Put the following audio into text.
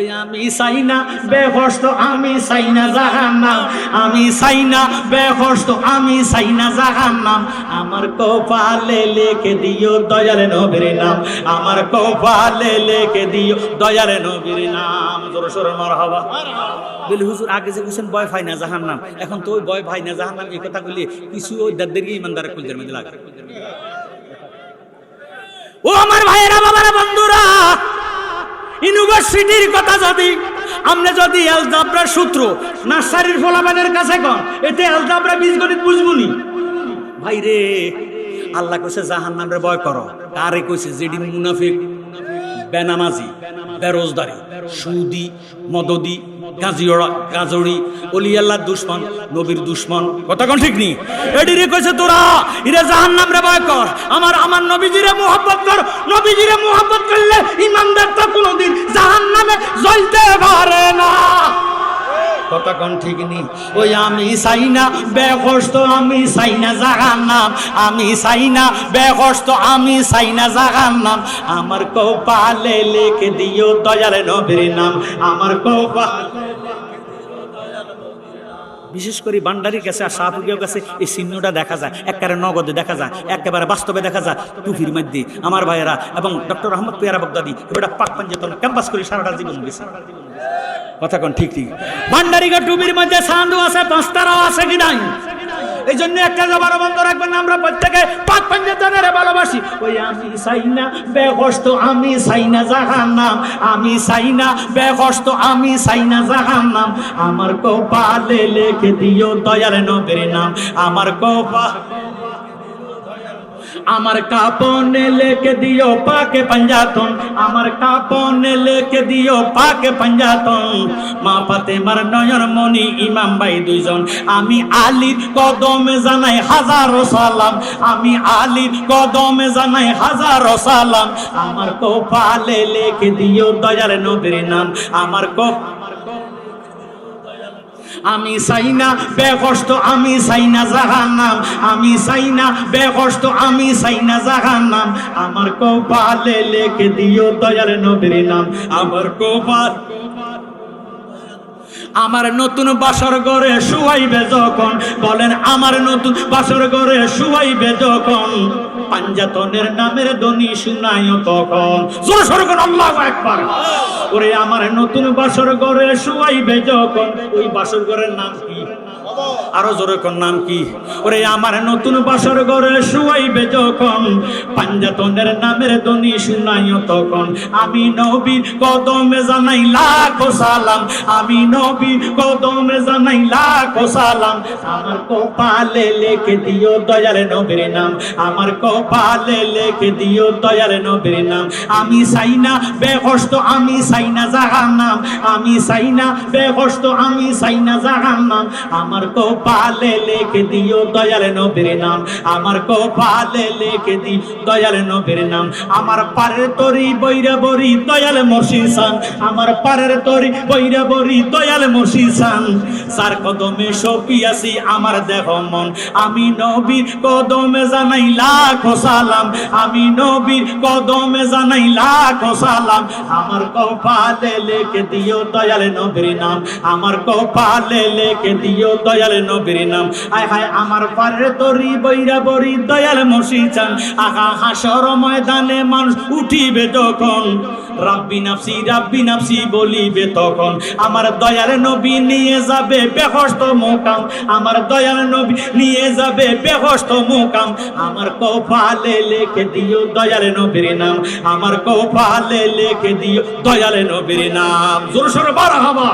ওই আমি চাই না বেহস্ত আমি চাই না জাহান নাম আমি চাই না বেহস্ত আমি চাই না জাহান নাম আমার কপালে লেখে দিও দয়ালে নবীর নাম। আমার কপালে লেখে দিও দয়ালে নবীর নাম। জোর সোরে মার হবা হুজুর, আগে যে কুছেন বয় ভাই না জাহান নাম এখন তো বয় ভাই না জাহান নাম এই কথা বলি কিছু ওই দাদের ইমানদারের কুলদের মধ্যে লাগে। ও আমার ভাইয়েরা, বাবারা, বন্ধুরা ইউনিভার্সিটির কথা যদি, আমরা যদি আলজাবরার সূত্র নার্সারির ফলাফানের কাছে কন, এতে আলজাবরা বীজগণিত বুঝবুনি ভাই রে, আল্লাহ কইছে জাহান নামরে ভয় করো। কারে কইছে? যেডি মুনাফিক, বেনামাজি বেরোজদারি সুদি, মদদি, গাজিওড়া, গাজড়ি অলি আল্লাহ দুশ্মন, নবীর দুশ্মন। কোন ঠিক নি? এডিরে কইছে তোরা ইরে জাহান নামরে ভয় কর। আমার আমার নবীজিরে মোহাব্বত কর। নবীজিরে মোহাব্বত করলে ইমানদার নামে জ্বলতে পারে না। কোন ঠিক নেই ওই আমি চাই না, বেহস্ত আমি চাই না জাগার নাম আমি চাই না, বেহস্ত আমি চাই না জাগার নাম আমার কপালে লিখে দিও দয়ালে নবীর নাম। আমার কপাল বিশেষ করে বান্ডারির কাছে আর শাহপুরিয়ার কাছে এই চিহ্নটা দেখা যায়, একেবারে নগদে দেখা যায়, একেবারে বাস্তবে দেখা যায়। টুপির মধ্যে আমার ভাইয়েরা এবং ডক্টর আহমদ পিয়ারা বগদাদি এটা পাক পাঞ্জাতন ক্যাম্পাস করে সারাটা জীবন গেছে কথা কন ঠিক ঠিক। ভান্ডারিকা টুপির মধ্যে সান্দু আছে, পাঁচতারাও আছে কি নাই? এই জন্য একটা জবার বন্ধ রাখবেন, আমরা প্রত্যেকে পাক জনের ভালোবাসি। ওই আমি চাই না বেহস্ত আমি চাই না জাহান নাম আমি চাই না বেহস্ত আমি চাই না জাহান নাম আমার কপালে লেখে দিও দয়ার নবীর নাম। আমার কপাল আমার কাপনে লেকে দিও পাকে পাঞ্জাতন, আমার কাপনে লেকে দিও পাকে পাঞ্জাতন। মা পাতে মার নয়ন মনি ইমাম ভাই দুইজন। আমি আলীর কদমে জানাই হাজারো সালাম। আমি আলীর কদমে জানাই হাজারো সালাম। আমার কপালে লেকে দিও দয়ার নবীর নাম। আমার কপ আমি চাই না বেকষ্ট আমি চাই না জাহান নাম আমি চাই না বেকষ্ট আমি চাই না জাহান নাম আমার কপালে লেখে দিও দয়াল নবীর নাম। আমার কপাল আমার নতুন বাসর ঘরে শুয়াইবে যখন। বলেন, আমার নতুন বাসর ঘরে শুয়াইবে যখন। পাঞ্জাতনের নামের ধ্বনি শুনাই তখন। জোর সরকার আল্লাহু আকবার। ওরে আমার নতুন বাসর ঘরে শুয়াইবে যখন। ওই বাসর ঘরের নাম কি? আরও জোরে কোন নাম কি? ওরে আমার নতুন বাসর ঘরে শুয়াইবে যখন, পাঞ্জাতনের নামের ধ্বনি শুনাইও তখন। আমি নবীর কদমে জানাই লাখো সালাম। আমি নবীর কদমে জানাই লাখো সালাম। আমার কপালে লেখে দিও দয়ালে নবীর নাম। আমার কপালে লেখে দিও দয়ালে নবীর নাম। আমি চাই না বেহস্ত, আমি চাই না জাহান নাম আমি চাই না বেহস্ত, আমি চাই না জাহান নাম আমার কপালে লেখে দিও দয়ালে নবীর নাম। আমার কপালে লেখে দি দয়ালে নবীর নাম। আমার পারের তরি বৈরা বরি দয়ালে আমার পারের তরি বৈরা বরি দয়ালে সার কদমে আমার দেহ মন। আমি নবীর কদমে জানাই লাখো সালাম। আমি নবীর কদমে জানাই লাখো সালাম। আমার কপালে লেখে দিও দয়ালে নবীর নাম। আমার কপালে লেখে দিও দয়ালে নবীর নাম। আয় হায়, আমার পারে তরি বৈরা বরি দয়াল মসিচান আহা, হাসর ময়দানে মানুষ উঠিবে যখন। রাব্বি নাফসি রাব্বি নাফসি বলিবে তখন। আমার দয়াল নবী নিয়ে যাবে বেহস্ত মোকাম। আমার দয়াল নবী নিয়ে যাবে বেহস্ত মোকাম। আমার কপালে লেখে দিও দয়াল নবীর নাম। আমার কপালে লেখে দিও দয়াল নবীর নাম। জোর সর বার হবা